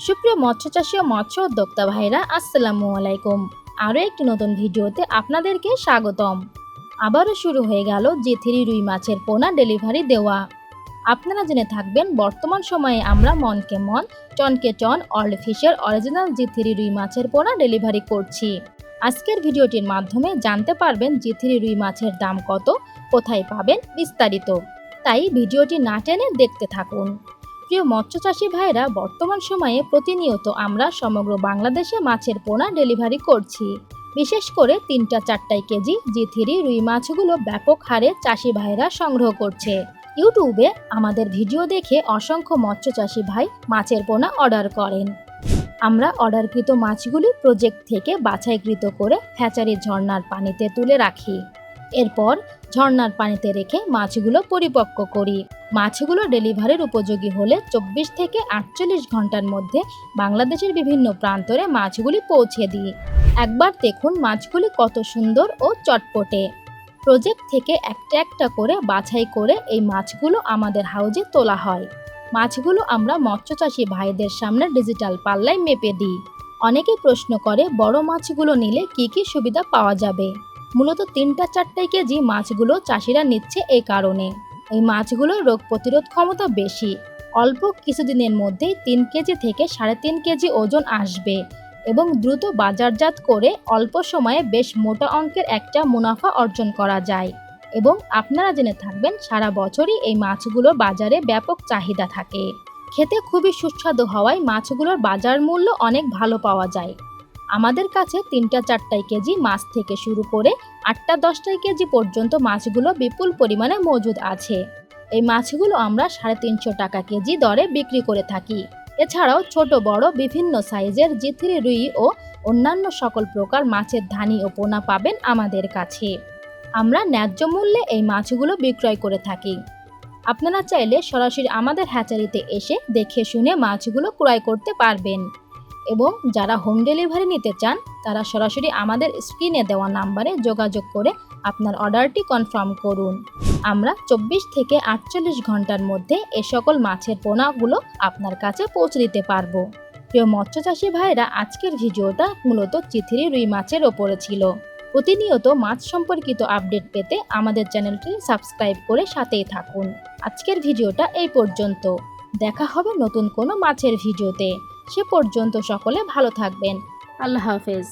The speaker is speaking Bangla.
প্রিয় মৎস্য চাষী ও মৎস্য উদ্যোক্তা ভাইরা আসসালামু আলাইকুম। আরও একটি নতুন ভিডিওতে আপনাদেরকে স্বাগতম। আবারও শুরু হয়ে গেল জি থ্রি রুই মাছের পোনা ডেলিভারি দেওয়া। আপনারা জেনে থাকবেন, বর্তমান সময়ে আমরা মনকে মন টনকে টন অর্ল ফিশের অরিজিনাল জি থ্রি রুই মাছের পোনা ডেলিভারি করছি। আজকের ভিডিওটির মাধ্যমে জানতে পারবেন জি থ্রি রুই মাছের দাম কত, কোথায় পাবেন, বিস্তারিত। তাই ভিডিওটি না টেনে দেখতে থাকুন। প্রিয় মৎস্য চাষী ভাইরা বর্তমান সময়ে প্রতিনিয়ত আমরা সমগ্র বাংলাদেশে মাছের পোনা ডেলিভারি করছি। বিশেষ করে তিনটা চারটাই কেজি জি থ্রি রুই মাছগুলো ব্যাপক হারে চাষি ভাইরা সংগ্রহ করছে। ইউটিউবে আমাদের ভিডিও দেখে অসংখ্য মৎস্য চাষী ভাই মাছের পোনা অর্ডার করেন। আমরা অর্ডারকৃত মাছগুলি প্রজেক্ট থেকে বাছাইকৃত করে হ্যাচারি ঝর্ণার পানিতে তুলে রাখি। এরপর ঝর্নার পানিতে রেখে মাছগুলো পরিপক্ক করি। মাছগুলো ডেলিভারির উপযোগী হলে চব্বিশ থেকে আটচল্লিশ ঘণ্টার মধ্যে বাংলাদেশের বিভিন্ন প্রান্তরে মাছগুলি পৌঁছে দিই। একবার দেখুন মাছগুলি কত সুন্দর ও চটপটে। প্রজেক্ট থেকে একটা একটা করে বাছাই করে এই মাছগুলো আমাদের হাউজে তোলা হয়। মাছগুলো আমরা মৎস্যচাষী ভাইদের সামনে ডিজিটাল পাল্লায় মেপে দিই। অনেকে প্রশ্ন করে, বড় মাছগুলো নিলে কি কি সুবিধা পাওয়া যাবে? মূলত তিনটা চারটাই কেজি মাছগুলো চাষিরা নিচ্ছে এই কারণে। এই মাছগুলোর রোগ প্রতিরোধ ক্ষমতা বেশি। অল্প কিছুদিনের মধ্যেই তিন কেজি থেকে সাড়ে তিন কেজি ওজন আসবে এবং দ্রুত বাজারজাত করে অল্প সময়ে বেশ মোটা অঙ্কের একটা মুনাফা অর্জন করা যায়। এবং আপনারা জেনে থাকবেন, সারা বছরই এই মাছগুলোর বাজারে ব্যাপক চাহিদা থাকে। খেতে খুবই সুস্বাদু হওয়ায় মাছগুলোর বাজার মূল্য অনেক ভালো পাওয়া যায়। আমাদের কাছে তিনটা চারটাই কেজি মাছ থেকে শুরু করে আটটা দশটাই কেজি পর্যন্ত মাছগুলো বিপুল পরিমাণে মজুদ আছে। এই মাছগুলো আমরা সাড়ে তিনশো টাকা কেজি দরে বিক্রি করে থাকি। এছাড়াও ছোট, বড়, বিভিন্ন সাইজের জিথিরি রুই ও অন্যান্য সকল প্রকার মাছের ধানি ও পোনা পাবেন আমাদের কাছে। আমরা ন্যায্য মূল্যে এই মাছগুলো বিক্রয় করে থাকি। আপনারা চাইলে সরাসরি আমাদের হ্যাচারিতে এসে দেখে শুনে মাছগুলো ক্রয় করতে পারবেন। এবং যারা হোম ডেলিভারি নিতে চান, তারা সরাসরি আমাদের স্ক্রিনে দেওয়া নাম্বারে যোগাযোগ করে আপনার অর্ডারটি কনফার্ম করুন। আমরা চব্বিশ থেকে আটচল্লিশ ঘণ্টার মধ্যে এ সকল মাছের পোনাগুলো আপনার কাছে পৌঁছে দিতে পারব। প্রিয় মৎস্যচাষী ভাইরা, আজকের ভিডিওটা মূলত চিথিরি রুই মাছের ওপরে ছিল। প্রতিনিয়ত মাছ সম্পর্কিত আপডেট পেতে আমাদের চ্যানেলটি সাবস্ক্রাইব করে সাথেই থাকুন। আজকের ভিডিওটা এই পর্যন্ত। দেখা হবে নতুন কোনো মাছের ভিডিওতে। সে পর্যন্ত সকলে ভালো থাকবেন। আল্লাহ হাফেজ।